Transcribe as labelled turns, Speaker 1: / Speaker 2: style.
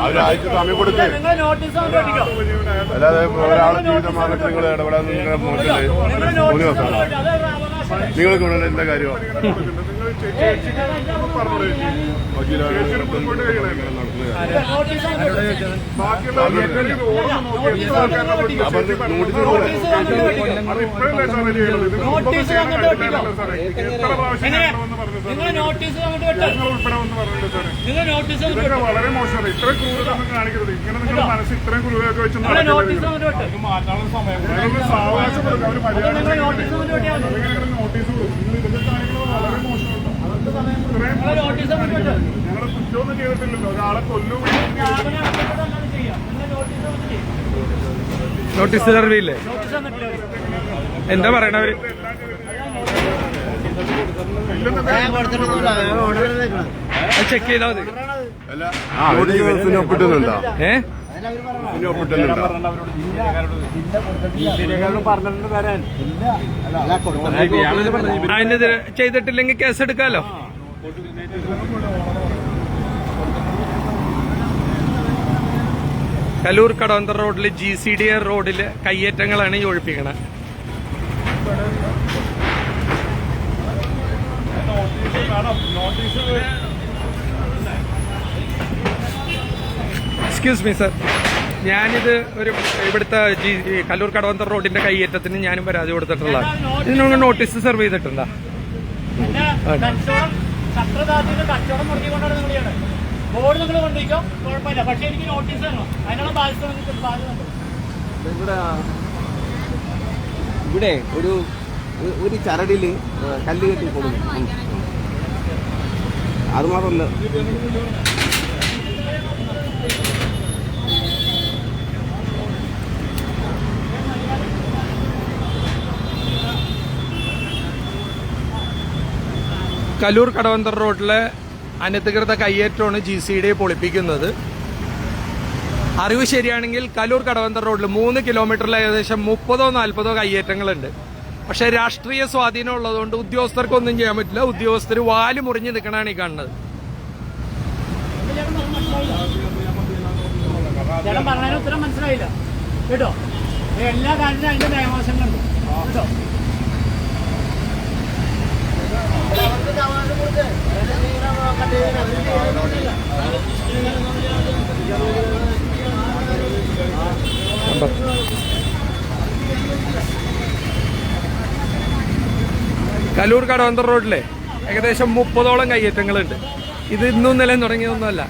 Speaker 1: അവരാഴ്ച അല്ലാതെ ഒരാളെ ജീവിതം മാർഗത്തിൽ നിങ്ങൾ ഇടപെടാൻ നിങ്ങൾക്ക് എന്താ കാര്യം?
Speaker 2: നിങ്ങൾ നോട്ടീസ് നിങ്ങൾ നോട്ടീസ് വെട്ടോ
Speaker 3: വളരെ മോശമാണ് ഇത്ര ക്രൂരത കാണിക്കരുത് ഇങ്ങനെ നിങ്ങൾ മനസ്സ് ഇത്രയും ക്രൂരതൊക്കെ വെച്ച്
Speaker 2: വെട്ടോ
Speaker 3: നിങ്ങളൊന്ന് സാവകാശം കൊടുക്കുക ഒരു മര്യാദ
Speaker 2: നോട്ടീസ്
Speaker 3: കൊടുക്കും നിങ്ങൾ ഇതൊക്കെ കാണിക്കുന്നത് വളരെ മോശമാണ് കുറ്റമൊന്നും ചെയ്തിട്ടില്ലല്ലോ. ഒരാളെ കൊല്ലും.
Speaker 2: നോട്ടീസ്
Speaker 4: തരവില്ലേ എന്താ പറയണവര് ചെക്ക് ചെയ്താൽ മതി.
Speaker 1: ഒപ്പിട്ടുന്നുണ്ടോ
Speaker 4: ഏ? അതിനെതിരെ ചെയ്തിട്ടില്ലെങ്കിൽ കേസ് എടുക്കാലോ? കലൂർ കടവന്തർ റോഡിൽ ജി സി ഡി എ റോഡിൽ കയ്യേറ്റങ്ങളാണ് ഈ ഒഴിപ്പിക്കണത് എക്സ്ക്യൂസ് മീ സർ ഞാനിത് ഒരു ഇവിടുത്തെ ജി കല്ലൂർ കടവന്തർ റോഡിന്റെ കയ്യേറ്റത്തിന് ഞാനും പരാതി കൊടുത്തിട്ടുള്ള ഇതിനൊന്ന് നോട്ടീസ് സെർവ് ചെയ്തിട്ടുണ്ടോ?
Speaker 2: പിന്നെ കച്ചവടം മുടങ്ങിക്കൊണ്ടാണ് നിങ്ങൾ ചെയ്യണത് ബോർഡ് നിങ്ങൾ കൊണ്ടിരിക്കോ കുഴപ്പമില്ല. പക്ഷെ എനിക്ക് നോട്ടീസ് തരണം അതിനുള്ള ബാധ്യത നിങ്ങൾക്ക് ബാധ്യത ഉണ്ട്.
Speaker 5: ഇവിടെ ഇവിടെ ഒരു ഒരു- ചരടിൽ കല്ല് കെട്ടി കൊടുക്കും. ഉം.
Speaker 4: കലൂർ കടവന്തർ റോഡിലെ അനധികൃത കയ്യേറ്റമാണ് ജി സി ഡി പൊളിപ്പിക്കുന്നത്. അറിവ് ശരിയാണെങ്കിൽ കലൂർ കടവന്തർ റോഡിൽ മൂന്ന് കിലോമീറ്ററിൽ ഏകദേശം മുപ്പതോ നാൽപ്പതോ കയ്യേറ്റങ്ങളുണ്ട്. പക്ഷെ രാഷ്ട്രീയ സ്വാധീനം ഉള്ളതുകൊണ്ട് ഉദ്യോഗസ്ഥർക്കൊന്നും ചെയ്യാൻ പറ്റില്ല. ഉദ്യോഗസ്ഥർ വാൽ മുറിഞ്ഞ് നിൽക്കണാണ് ഈ കാണുന്നത്.
Speaker 2: ഉത്തരം മനസ്സിലായില്ല. കേട്ടോ? എല്ലാ കാര്യത്തിലും അതിന്റെ നിയമവശങ്ങളുണ്ട്. കേട്ടോ?
Speaker 4: കലൂർ കടവന്തർ റോഡിലെ ഏകദേശം മുപ്പതോളം കയ്യേറ്റങ്ങളുണ്ട്. ഇത് ഇന്നും നിലം തുടങ്ങിയതൊന്നുമല്ല.